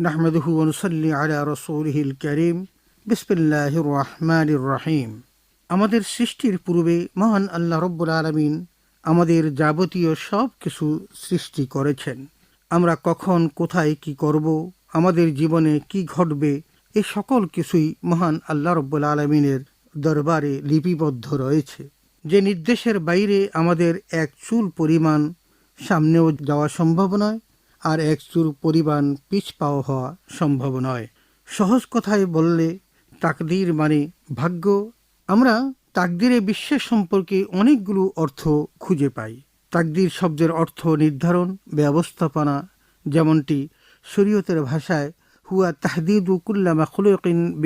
নাহমেদহু অনুসল্লি আলা রসৌলহিল করিম বিসমিল্লাহ রহমান রাহিম। আমাদের সৃষ্টির পূর্বে মহান আল্লাহ রব্বুল আলমিন আমাদের যাবতীয় সব কিছু সৃষ্টি করেছেন। আমরা কখন, কোথায় কি করব, আমাদের জীবনে কি ঘটবে, এ সকল কিছুই মহান আল্লাহ রব্বুল আলমিনের দরবারে লিপিবদ্ধ রয়েছে। যে নির্দেশের বাইরে আমাদের এক চুল পরিমাণ সামনেও যাওয়া সম্ভব নয় আর এক চুল পরিমাণ পিছপাও হওয়া সম্ভব নয়। সহজ কথায় বললে, তাকদির মানে ভাগ্য। আমরা তাকদিরে বিশ্বাস সম্পর্কে অনেকগুলো অর্থ খুঁজে পাই। তাকদির শব্দের অর্থ নির্ধারণ, ব্যবস্থাপনা, যেমনটি শরীয়তের ভাষায়, হুয়া তাহদিদু কুল্লা মাখলুকিন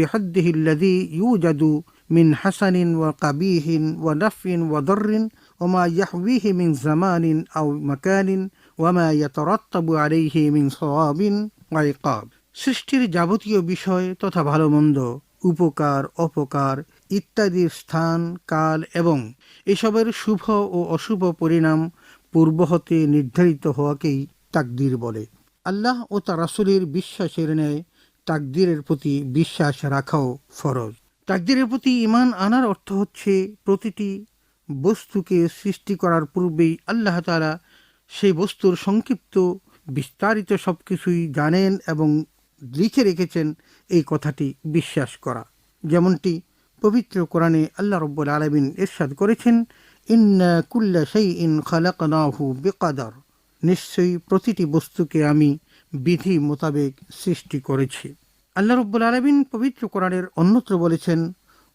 ইউ জাদু মিন হাসানিন ওয়া কাবিহিন ওয়া নাফিন ওয়া দর্রিন ইয়াহবিহি মিন জামানিন আও মাকানিন ওয়ামা ইয়াতারাত্তাবু আলাইহি মিন সওয়াবিন ওয়া ইকাব সৃষ্টির যাবতীয় বিষয় তথা ভালো মন্দ, উপকার, অপকার, ইত্যাদির স্থান, কাল এবং এসবের শুভ ও অশুভ পরিণাম পূর্ব হতে নির্ধারিত হওয়াকেই তাকদির বলে। আল্লাহ ও তার রাসুলের বিশ্বাসের ন্যায় তাকদিরের প্রতি বিশ্বাস রাখাও ফরজ। তাকদিরের প্রতি ইমান আনার অর্থ হচ্ছে প্রতিটি বস্তুকে সৃষ্টি করার পূর্বেই আল্লাহ তালা সেই বস্তুর সংক্ষিপ্ত, বিস্তারিত সব কিছুই জানেন এবং লিখে রেখেছেন এই কথাটি বিশ্বাস করা। যেমনটি পবিত্র কোরআনে আল্লাহ রব্বুল আলমিন এরশাদ করেছেন, ইন্না কুল্লা সেই ইন খালাকানাহু বেকাদার। নিশ্চয়ই প্রতিটি বস্তুকে আমি বিধি মোতাবেক সৃষ্টি করেছি। আল্লাহ রব্বুল আলমিন পবিত্র কোরআনের অন্যত্র বলেছেন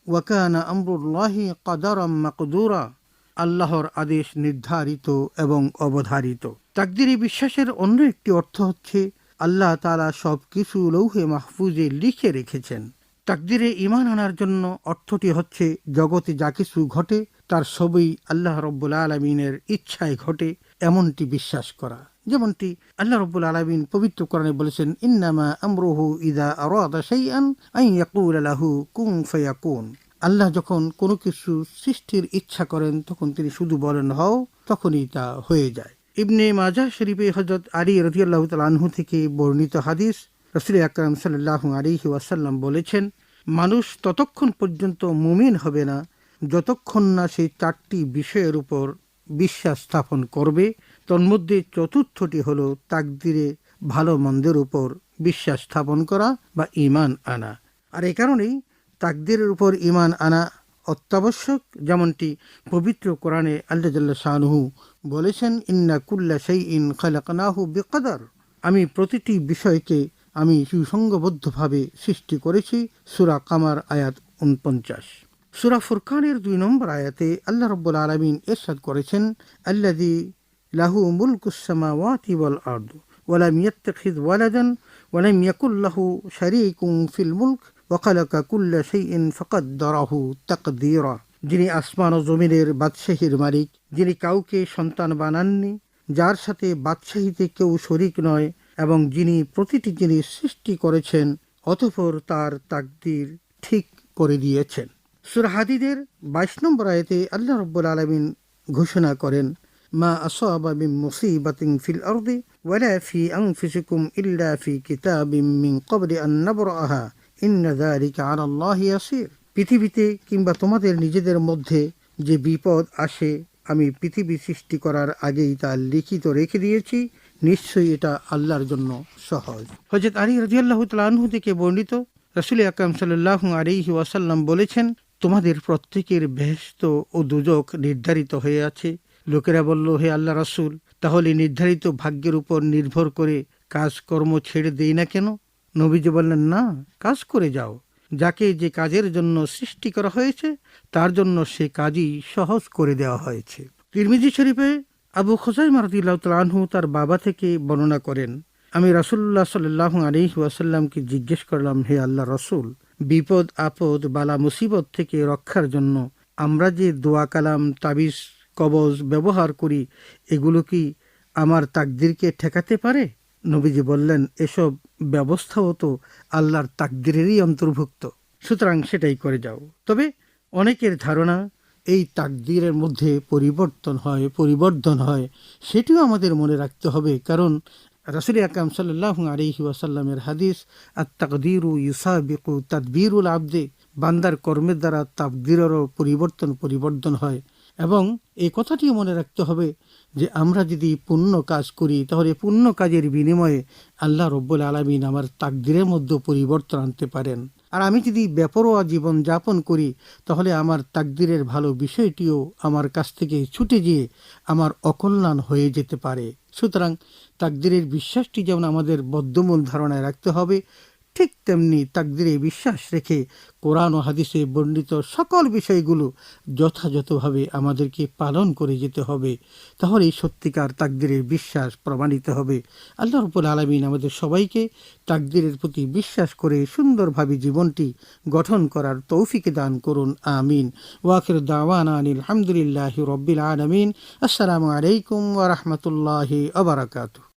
ওয়াকানা আমরুল্লাহি কাদারাম মাকদুরা, আল্লাহর আদেশ নির্ধারিত এবং অবধারিত। তাকদিরি বিশ্বাসের অন্য একটি অর্থ হচ্ছে, আল্লাহ তালা সব কিছু লৌহে মাহফুজে লিখে রেখেছেন। তাকদিরে ইমান আনার জন্য অর্থটি হচ্ছে, জগতে যা কিছু ঘটে, তার সবই আল্লাহ রব্বুল আলমিনের ইচ্ছায় ঘটে, এমনটি বিশ্বাস করা। যেমনটি আল্লাহ রব্বুল আলমিন পবিত্র কোরআনে বলেছেন, ইন্নামা আমরুহু ইদা আরাদা শাইআন আন ইয়াকুল লাহু কুন ফায়াকুন। আল্লাহ যখন কোনো কিছু সৃষ্টির ইচ্ছা করেন, তখন তিনি শুধু বলেন, হও, তখনই তা হয়ে যায়। ইবনে মাজা শরীফে হজরত আলী রদিয়াল্লাহ আনহু থেকে বর্ণিত হাদিস রসুল আকরাম সাল্লাহ আলিহি ওয়াসাল্লাম বলেছেন, মানুষ ততক্ষণ পর্যন্ত মুমিন হবে না, যতক্ষণ না সেই চারটি বিষয়ের উপর বিশ্বাস স্থাপন করবে তন্মধ্যে চতুর্থটি হল তাকদিরে ভালো মন্দের উপর বিশ্বাস স্থাপন করা বা ইমান আনা। আর এ কারণেই তাকদিরের উপর ইমান আনা অত্যাবশ্যক, যেমনটি পবিত্র কোরআনে আল্লাহ শাহনুহু বলেছেন, ইন্না কুল্লা সেই ইন খালাকানাহু বেকাদার। আমি প্রতিটি বিষয়কে আমি সুসংগবদ্ধভাবে সৃষ্টি করেছি, সুরা কামার আয়াত উনপঞ্চাশ সুরা ফুরকানের দুই নম্বর আয়াতে আল্লাহ রব্বুল আলমিন এরশাদ করেছেন আল্লাদি লাহু মুলকুসামা ওয়াতি ওয়াল আর্দ ওয়ালাম ইয়াত্তাখিদ ওয়ালাদান ওয়ালাম ইয়াকুল্লাহু শারীকুম ফিল মুলক ওয়াকালাকা কুল্লা শাইইন ফাকাদ্দারাহু তাকদীরা। যিনি আসমান ও জমিনের বাদশাহীর মালিক, যিনি কাউকে সন্তান বানাননি, যার সাথে বাদশাহীতে কেউ শরিক নয়, এবং যিনি প্রতিটি জিনিস সৃষ্টি করেছেন, অতঃপর তার তাকদির ঠিক করে দিয়েছেন। সুরহাদিদের বাইশ নম্বর আয়তে আল্লাহ রব্বুল আলমিন ঘোষণা করেন মা আসাবা মিন মুসিবাতিন ফিল আরদি ওয়ালা ফি আনফুসিকুম ইল্লা ফি কিতাবিম মিন ক্বাবলি আন নাবরাহা। ইন্না যালিকা আলা আল্লাহি ইয়াসির। পৃথিবীতে কিংবা তোমাদের নিজেদের মধ্যে যে বিপদ আসে, আমি পৃথিবী সৃষ্টি করার আগেই তা লিখিত রেখে দিয়েছি। নিশ্চয়ই এটা আল্লাহর জন্য সহজ। হজরত আলী রাজিয়াল্লাহ তালাহু থেকে বর্ণিত রসুল আকরাম সাল্লাহ আলিহি ওয়াসাল্লাম বলেছেন, তোমাদের প্রত্যেকের বেহস্ত ও দুজক নির্ধারিত হয়ে আছে। লোকেরা বলল, হে আল্লাহ রসুল, তাহলে নির্ধারিত ভাগ্যের উপর নির্ভর করে কাজকর্ম ছেড়ে দেই না কেন? নবীজি বললেন, না, কাজ করে যাও। যাকে যে কাজের জন্য সৃষ্টি করা হয়েছে, তার জন্য সে কাজই সহজ করে দেওয়া হয়েছে। তিরমিজি শরীফে আবু খোসাই মারদিল্লাহ আনহু তার বাবা থেকে বর্ণনা করেন, আমি রাসুল্লাহ সাল্লাহ আলী ওয়াসাল্লামকে জিজ্ঞেস করলাম, হে আল্লাহ রসুল, বিপদ, আপদ, বালা, মুসিবত থেকে রক্ষার জন্য আমরা যে দোয়া, কালাম, তাবিজ কবজ ব্যবহার করি, এগুলো কি আমার তাকদিরকে ঠেকাতে পারে? নবীজি বললেন, এসব ব্যবস্থাও তো আল্লাহর তাকদিরেরই অন্তর্ভুক্ত। সুতরাং সেটাই করে যাও। তবে অনেকের ধারণা, এই তাকদিরের মধ্যে পরিবর্তন হয় পরিবর্তন হয়, সেটিও আমাদের মনে রাখতে হবে। কারণ রাসুল আকরাম সাল্লাহ আলহি ওয়াসাল্লামের হাদিস আর তাকদিরু ইউসাবিকু তাদবিরুল আবদে, বান্দার কর্মের দ্বারা তাকদিরেরও পরিবর্তন পরিবর্তন হয়। এবং এই কথাটিও মনে রাখতে হবে যে আমরা যদি পুণ্য কাজ করি, তাহলে পুণ্য কাজের বিনিময়ে আল্লাহ রব্বুল আলমিন আমার তাকদিরের মধ্যে পরিবর্তন আনতে পারেন। আর আমি যদি বেপরোয়া জীবন যাপন করি, তাহলে আমার তাকদিরের ভালো বিষয়টিও আমার কাছ থেকে ছুটে গিয়ে আমার অকল্যাণ হয়ে যেতে পারে। সুতরাং তাকদিরের বিশ্বাসটি যেমন আমাদের বদ্ধমূল ধারণায় রাখতে হবে ঠিক তেমনি তাকদিরে বিশ্বাস রেখে কোরআন ও হাদিসে বর্ণিত সকল বিষয়গুলো যথাযথভাবে আমাদেরকে পালন করে যেতে হবে। তাহলেই সত্যিকার তাকদিরের বিশ্বাস প্রমাণিত হবে। আল্লাহ রবুল আলমিন আমাদের সবাইকে তাকদিরের প্রতি বিশ্বাস করে সুন্দরভাবে জীবনটি গঠন করার তৌফিকে দান করুন, আমিন। ওয়াকির দাওয়ান আলহামদুলিল্লাহ রব্বিল আলমিন। আসসালামু আলাইকুম ওরহমতুল্লাহ আবরাকাতু